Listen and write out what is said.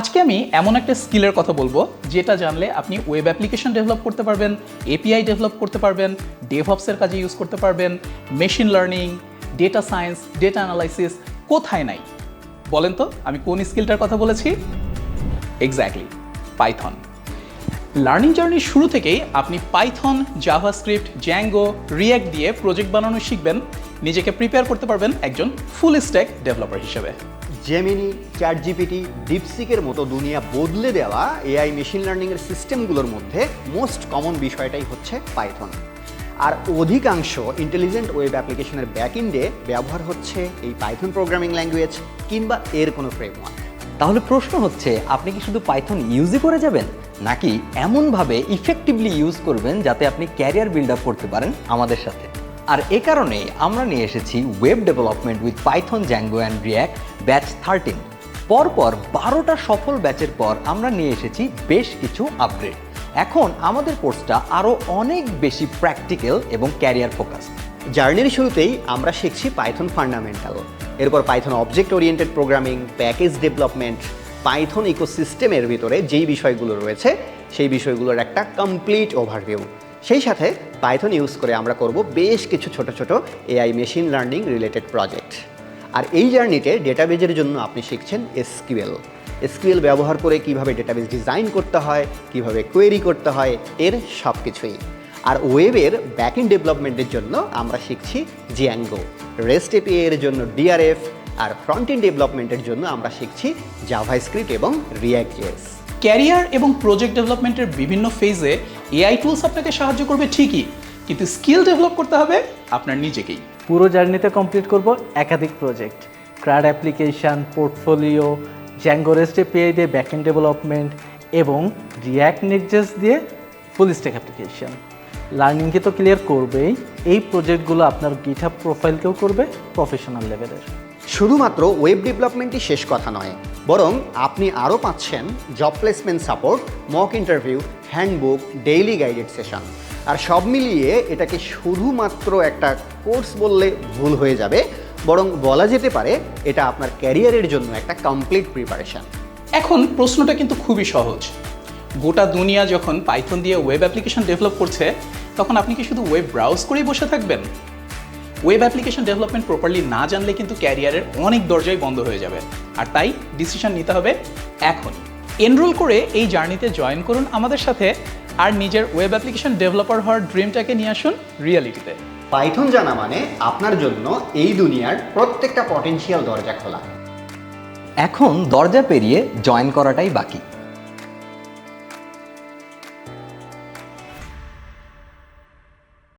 আজকে আমি এমন একটা স্কিলের কথা বলব, যেটা জানলে আপনি ওয়েব অ্যাপ্লিকেশন ডেভেলপ করতে পারবেন এপিআই ডেভেলপ করতে পারবেন ডেভঅপসের কাজে ইউজ করতে পারবেন, machine learning, data science, data analysis কোথায় নাই? বলেন তো, আমি কোন স্কিলটার কথা বলেছি? এক্স্যাক্টলি পাইথন লার্নিং জার্নির শুরু থেকেই আপনি পাইথন জাভাস্ক্রিপ্ট জ্যাঙ্গো রিয়্যাক্ট দিয়ে প্রজেক্ট বানানো শিখবেন, নিজেকে প্রিপেয়ার করতে পারবেন একজন ফুল স্ট্যাক ডেভেলপার হিসেবে। জেমিনি চ্যাট জিপিটি ডিপসিকের মতো দুনিয়া বদলে দেওয়া এআই মেশিন লার্নিংয়ের সিস্টেমগুলোর মধ্যে মোস্ট কমন বিষয়টাই হচ্ছে পাইথন আর অধিকাংশ ইন্টেলিজেন্ট ওয়েব অ্যাপ্লিকেশনের ব্যাকইন্ডে ব্যবহার হচ্ছে এই পাইথন প্রোগ্রামিং ল্যাঙ্গুয়েজ কিংবা এর কোনো ফ্রেমওয়ার্ক তাহলে প্রশ্ন হচ্ছে, আপনি কি শুধু পাইথন ইউজই করে যাবেন, নাকি এমনভাবে ইফেক্টিভলি ইউজ করবেন যাতে আপনি ক্যারিয়ার বিল্ড আপ করতে পারেন আমাদের সাথে? আর এ কারণে আমরা নিয়ে এসেছি web development with Python Django and React batch thirteen পরপর বারোটা সফল ব্যাচের পর আমরা নিয়ে এসেছি বেশ কিছু আপগ্রেড এখন আমাদের কোর্সটা আরও অনেক বেশি প্র্যাকটিক্যাল এবং ক্যারিয়ার ফোকাস জার্নির শুরুতেই আমরা শিখছি পাইথন ফান্ডামেন্টাল এরপর Python object oriented programming package development Python ইকোসিস্টেমের ভিতরে যেই বিষয়গুলো রয়েছে, সেই বিষয়গুলোর একটা কমপ্লিট ওভারভিউ সেই সাথে পাইথন ইউজ করে আমরা করব বেশ কিছু ছোট ছোট AI machine learning related project আর এই জার্নিতে ডেটাবেজের জন্য আপনি শিখছেন এসকিউএল এসকিউএল ব্যবহার করে কীভাবে ডেটাবেজ ডিজাইন করতে হয়, কীভাবে কোয়েরি করতে হয়, এর সব কিছুই আর ওয়েবের ব্যাকএন্ড ডেভেলপমেন্টের জন্য আমরা শিখছি জিয়াঙ্গো রেস্ট এপিআই এর জন্য ডিআরএফ আর ফ্রন্ট এন্ড ডেভেলপমেন্টের জন্য আমরা শিখছি জাভাস্ক্রিপ্ট এবং রিয়াক্ট জেএস ক্যারিয়ার এবং প্রজেক্ট ডেভেলপমেন্টের বিভিন্ন ফেজে এআই টুলস আপনাকে সাহায্য করবে ঠিকই, কিন্তু স্কিল ডেভেলপ করতে হবে আপনার নিজেকেই। পুরো জার্নিতে কমপ্লিট করব একাধিক project crud application portfolio Django rest API দিয়ে ব্যাকএন্ড ডেভেলপমেন্ট এবং রিয়্যাক্ট নেক্সেস দিয়ে ফুল স্ট্যাক অ্যাপ্লিকেশান লার্নিংকে তো ক্লিয়ার করবেই, এই প্রজেক্টগুলো আপনার গিটহাব প্রোফাইলকেও করবে প্রফেশনাল লেভেলের শুধুমাত্র ওয়েব ডেভেলপমেন্টই শেষ কথা নয়, বরং আপনি আরও পাচ্ছেন job placement support mock interview handbook daily guided session আর সব মিলিয়ে এটাকে শুধুমাত্র একটা কোর্স বললে ভুল হয়ে যাবে, বরং বলা যেতে পারে এটা আপনার ক্যারিয়ারের জন্য একটা কমপ্লিট প্রিপারেশন এখন প্রশ্নটা কিন্তু খুবই সহজ। গোটা দুনিয়া যখন পাইথন দিয়ে ওয়েব অ্যাপ্লিকেশন ডেভেলপ করছে, তখন আপনি কি শুধু ওয়েব ব্রাউজ করেই বসে থাকবেন? ওয়েব অ্যাপ্লিকেশন ডেভেলপমেন্ট প্রপারলি না জানলে কিন্তু ক্যারিয়ারের অনেক দরজাই বন্ধ হয়ে যাবে। আর তাই ডিসিশন নিতে হবে এখনই এনরোল করে এই জার্নিতে জয়েন করুন আমাদের সাথে আর নিজের ওয়েব অ্যাপ্লিকেশন ডেভেলপার হওয়ার ড্রিমটাকে নিয়ে আসুন রিয়ালিটিতে পাইথন জানা মানে আপনার জন্য এই দুনিয়ার প্রত্যেকটা পটেনশিয়াল দরজা খোলা। এখন দরজা পেরিয়ে জয়েন করাটাই বাকি।